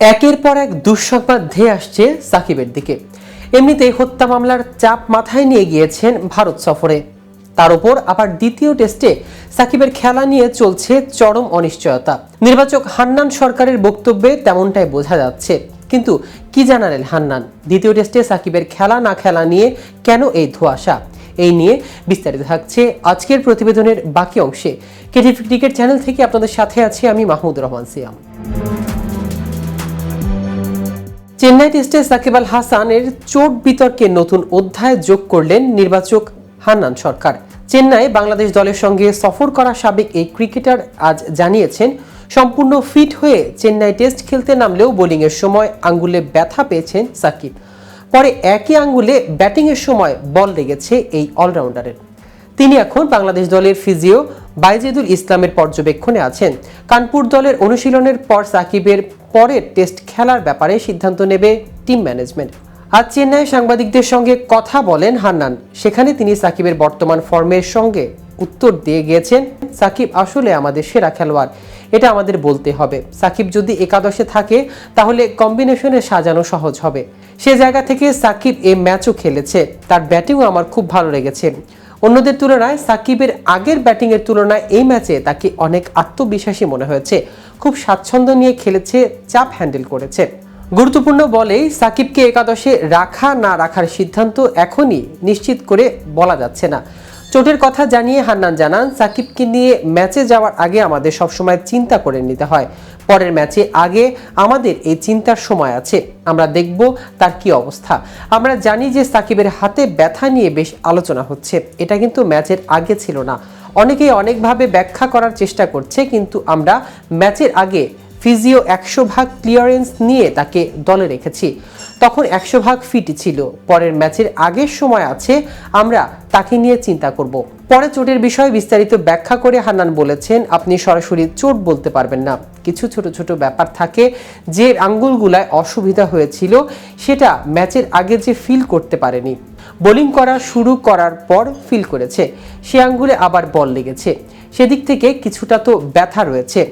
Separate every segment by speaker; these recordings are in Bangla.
Speaker 1: একের পর এক দুঃসংবাদ ধেয়ে আসছে সাকিবের দিকে। এমনিতেই হত্যা মামলার চাপ মাথায় নিয়ে গিয়েছেন ভারত সফরে। তার উপর আবার দ্বিতীয় টেস্টে সাকিবের খেলা নিয়ে চলছে চরম অনিশ্চয়তা। নির্বাচক হান্নান সরকারের বক্তব্যে তেমনটাই বোঝা যাচ্ছে। কিন্তু কি জানালেন হান্নান? দ্বিতীয় টেস্টে সাকিবের খেলা না খেলা নিয়ে কেন এই ধোঁয়াশা? এই নিয়ে বিস্তারিত থাকছে আজকের প্রতিবেদনের বাকি অংশে। কেটিভি ক্রিকেট চ্যানেল থেকে আপনাদের সাথে আছি আমি মাহমুদ রহমান সিয়াম। চেন্নাই টেস্টে সাকিব আল হাসানের চোট বিতর্কে নতুন অধ্যায় যোগ করলেন নির্বাচক হান্নান সরকার। চেন্নাই বাংলাদেশ দলের সঙ্গে সফর করা সাবেক এই ক্রিকেটার আজ জানিয়েছেন, সম্পূর্ণ ফিট হয়ে চেন্নাই টেস্ট খেলতে নামলেও বোলিংয়ের সময় আঙ্গুলে ব্যথা পেয়েছেন সাকিব। পরে একই আঙ্গুলে ব্যাটিংয়ের সময় বল লেগেছে এই অলরাউন্ডারের। তিনি এখন বাংলাদেশ দলের ফিজিও বাইজেদুল ইসলামের পর্যবেক্ষণে আছেন। কানপুর দলের অনুশীলনের পর সাকিবের পরের টেস্ট খেলার ব্যাপারে সিদ্ধান্ত নেবে টিম ম্যানেজমেন্ট। আজ চেন্নাই সাংবাদিকদের সঙ্গে কথা বলেন হান্নান। সেখানে তিনি সাকিবের বর্তমান ফর্মের সঙ্গে উত্তর দিয়ে গিয়েছেন, সাকিব আসলে আমাদের সেরা খেলোয়াড়। এটা আমাদের বলতে হবে। সাকিব যদি একাদশে থাকে, তাহলে কম্বিনেশনে সাজানো সহজ হবে। সে জায়গা থেকে সাকিব এ ম্যাচও খেলেছে। তার ব্যাটিংও আমার খুব ভালো লেগেছে। অন্যদের তুলনায় সাকিবের আগের ব্যাটিংয়ের তুলনায় এই ম্যাচে তাকে অনেক আত্মবিশ্বাসী মনে হয়েছে। খুব স্বাচ্ছন্দ্য নিয়ে খেলেছে, চাপ হ্যান্ডেল করেছে। গুরুত্বপূর্ণ বলেই সাকিবকে একাদশে রাখা না রাখার সিদ্ধান্ত এখনই নিশ্চিত করে বলা যাচ্ছে না। চোটের কথা জানিয়ে হান্নান জানান, সাকিবকে নিয়ে ম্যাচে যাওয়ার আগে আমাদের সবসময় চিন্তা করে নিতে হয়। পরের ম্যাচে আগে আমাদের এই চিন্তার সময় আছে। আমরা দেখব তার কি অবস্থা। আমরা জানি যে সাকিবের হাতে ব্যথা নিয়ে বেশ আলোচনা হচ্ছে। এটা কিন্তু ম্যাচের আগে ছিল না। অনেকেই অনেকভাবে ব্যাখ্যা করার চেষ্টা করছে, কিন্তু আমরা ম্যাচের আগে ফিজিও একশো ভাগ ক্লিয়ারেন্স নিয়ে তাকে দলে রেখেছি। তখন একশো ভাগ ফিট ছিল। পরের ম্যাচের আগের সময় আছে, আমরা তাকে নিয়ে চিন্তা করব। পরে চোটের বিষয়ে বিস্তারিত ব্যাখ্যা করে হান্নান বলেছেন, আপনি সরাসরি চোট বলতে পারবেন না। কিছু ছোট ছোট ব্যাপার থাকে যে আঙ্গুলগুলায় অসুবিধা হয়েছিল, সেটা ম্যাচের আগে যে ফিল করতে পারেনি। বোলিং করা শুরু করার পর ফিল করেছে। সে আঙ্গুলে আবার বল লেগেছে। সেদিক থেকে কিছুটা তো ব্যথা রয়েছে।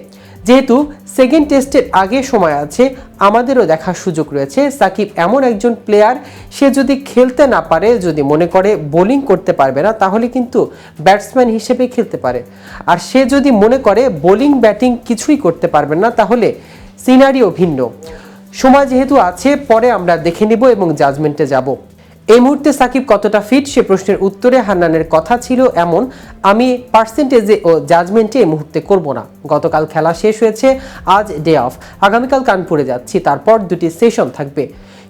Speaker 1: যেহেতু সেকেন্ড টেস্টের আগে সময় আছে, আমাদেরও দেখার সুযোগ রয়েছে। সাকিব এমন একজন প্লেয়ার সে যদি খেলতে না পারে, যদি মনে করে বোলিং করতে পারবে না, তাহলে কিন্তু ব্যাটসম্যান হিসেবে খেলতে পারে। আর সে যদি মনে করে বোলিং ব্যাটিং কিছুই করতে পারবে না, তাহলে সিনারিও ভিন্ন। সময় যেহেতু আছে, পরে আমরা দেখে নেব এবং জাজমেন্টে যাব। এই মুহূর্তে সাকিব কতটা ফিট সে প্রশ্নের উত্তরে হান্নানের কথা ছিল এমন। আমি পার্সেন্টেজে ও জাজমেন্টে এই মুহূর্তে করব না। গতকাল খেলা শেষ হয়েছে, আজ ডে অফ আগামীকাল কানপুরে যাচ্ছি, তারপর দুটি সেশন থাকবে।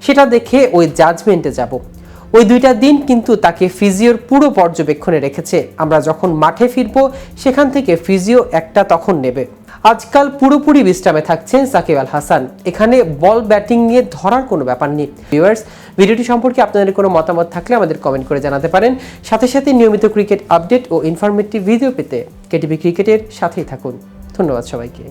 Speaker 1: সেটা দেখে ওই জাজমেন্টে যাব। ওই দুইটা দিন কিন্তু তাকে ফিজিওর পুরো পর্যবেক্ষণে রেখেছে। আমরা যখন মাঠে ফিরবো, সেখান থেকে ফিজিও একটা তখন নেবে। আজকাল পুরোপুরি বিশ্রামে থাকছেন সাকিব আল হাসান। এখানে বল ব্যাটিং নিয়ে ধরার কোনো ব্যাপার নেই। ভিউয়ার্স ভিডিওটি সম্পর্কে আপনাদের কোনো মতামত থাকলে আমাদের কমেন্ট করে জানাতে পারেন। সাথে সাথে নিয়মিত ক্রিকেট আপডেট ও ইনফরমেটিভ ভিডিও পেতে কেটিভি ক্রিকেটের সাথেই থাকুন। ধন্যবাদ সবাইকে।